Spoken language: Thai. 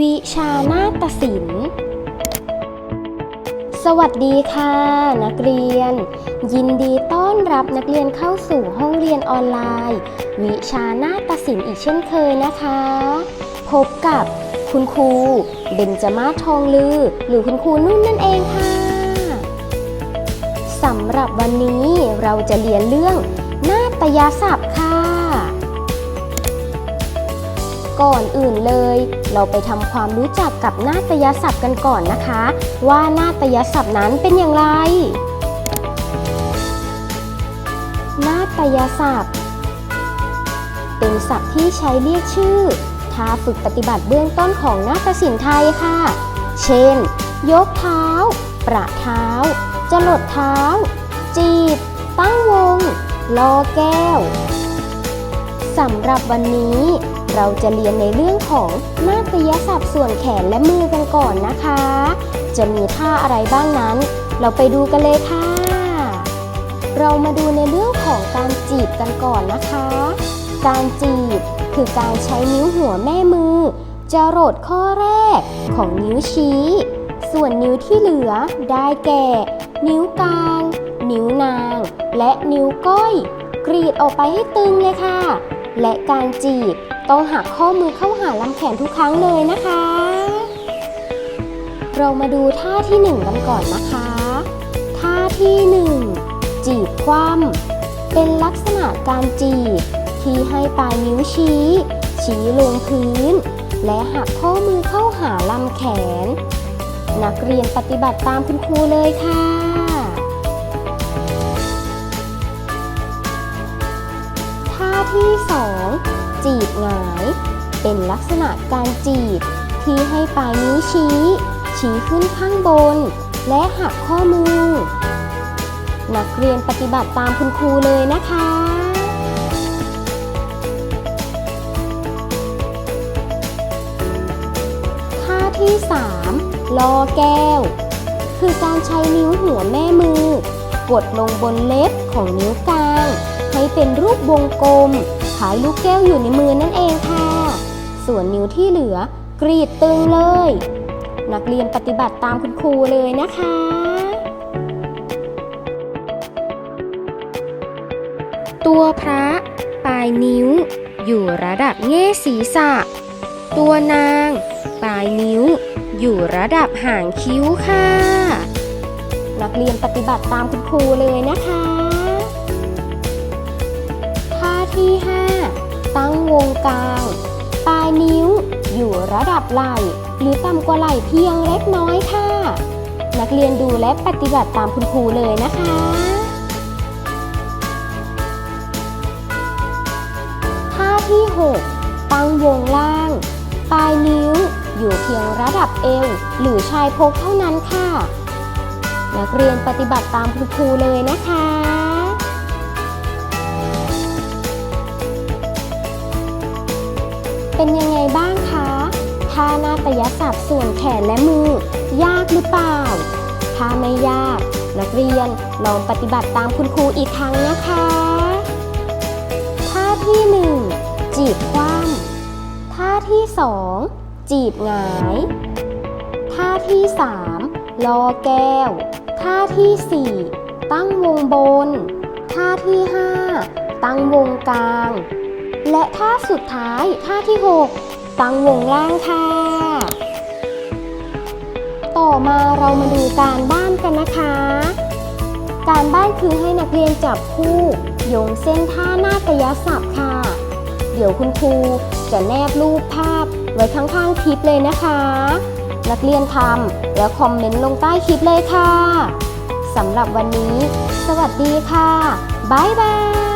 วิชานาฏศิลป์ สวัสดีค่ะ นักเรียน ยินดีต้อนรับนักเรียนเข้าสู่ห้องเรียนออนไลน์ วิชานาฏศิลป์อีกเช่นเคยนะคะ พบกับคุณครูเบญจมาทองลือ หรือคุณครูนุ่นนั่นเองค่ะสำหรับวันนี้เราจะเรียนเรื่องนาฏยศัพท์ค่ะ ก่อนอื่นเลย เราไปทำความรู้จักกับนาฏยศัพท์กันก่อนนะคะ ว่านาฏยศัพท์นั้นเป็นอย่างไร นาฏยศัพท์ เป็นศัพท์ที่ใช้เรียกชื่อท่าฝึกปฏิบัติเบื้องต้นของนาฏศิลป์ไทยค่ะ เช่น ยกเท้า ประเท้า จรดเท้า จีบ ตั้งวง ลอแก้ว สำหรับวันนี้ เราจะเรียนในเรื่องของนาฏยศัพท์ส่วนแขนและมือกันก่อนนะคะ จะมีท่าอะไรบ้างนั้น เราไปดูกันเลยค่ะ เรามาดูในเรื่องของการจีบกันก่อนนะคะ การจีบคือการใช้นิ้วหัวแม่มือ จะรดข้อแรกของนิ้วชี้ ส่วนนิ้วที่เหลือได้แก่ นิ้วกลาง นิ้วนาง และนิ้วก้อย กรีดออกไปให้ตึงเลยค่ะ และการจีบ ต้องหักข้อมือเข้าหาลำแขนทุกครั้งเลยนะคะ เรามาดูท่าที่หนึ่งกันก่อนนะคะ ท่าที่หนึ่งจีบคว่ำเป็นลักษณะการจีบ ที่ให้ปลายนิ้วชี้ ชี้ลงพื้น และหักข้อมือเข้าหาลำแขน นักเรียนปฏิบัติตามคุณครูเลยค่ะท่าที่2 จีบหงาย เป็นลักษณะการจีบ ที่ให้ปลายนิ้วชี้ ชี้ขึ้นข้างบน และหักข้อมือ นักเรียนปฏิบัติตามคุณครูเลยนะคะท่าที่ 3 ลอแก้ว คือการใช้นิ้วหัวแม่มือ กดลงบนเล็บของนิ้วกลาง ให้เป็นรูปวงกลมายลูกแก้วอยู่ในมือนั่นเองค่ะ ส่วนนิ้วที่เหลือกรีดตึงเลย นักเรียนปฏิบัติตามคุณครูเลยนะคะตัวพระ ปลายนิ้ว อยู่ระดับแง่ศีรษะ ตัวนาง ปลายนิ้ว อยู่ระดับหางคิ้วค่ะ นักเรียนปฏิบัติตามคุณครูเลยนะคะ ที่ 5 ตั้งวงกลาง ปลายนิ้วอยู่ระดับไหล่หรือต่ำกว่าไหล่เพียงเล็กน้อยค่ะ นักเรียนดูและปฏิบัติตามคุณครูเลยนะคะท่าที่ 6 ตั้งวงล่าง ปลายนิ้วอยู่เพียงระดับเอวหรือชายโครงเท่านั้นค่ะ นักเรียนปฏิบัติตามคุณครูเลยนะคะ เป็นยังไงบ้างคะท่านาฏยศัพท์ส่วนแขนและมือ ยากหรือเปล่า ถ้าไม่ยาก นักเรียนลองปฏิบัติตามคุณครูอีกครั้งนะคะท่าที่ 1 จีบคว่ำท่าที่ 2 จีบหงายท่าที่ 3 ลอแก้ว ท่าที่ 4 ตั้งวงบน ท่าที่ 5 ตั้งวงกลาง และท่าสุดท้ายท่าที่ 6 ตั้งวงล่างค่ะ ต่อมาเรามาดูการบ้านกันนะคะ การบ้านคือให้นักเรียนจับคู่โยงเส้นท่าหน้าฏยศัพท์ค่ะ เดี๋ยวคุณครูจะแนบรูปภาพไว้ข้างๆคลิปเลยนะคะ นักเรียนทำแล้วคอมเมนต์ลงใต้คลิปเลยค่ะสำหรับวันนี้ สวัสดีค่ะ บ๊ายบาย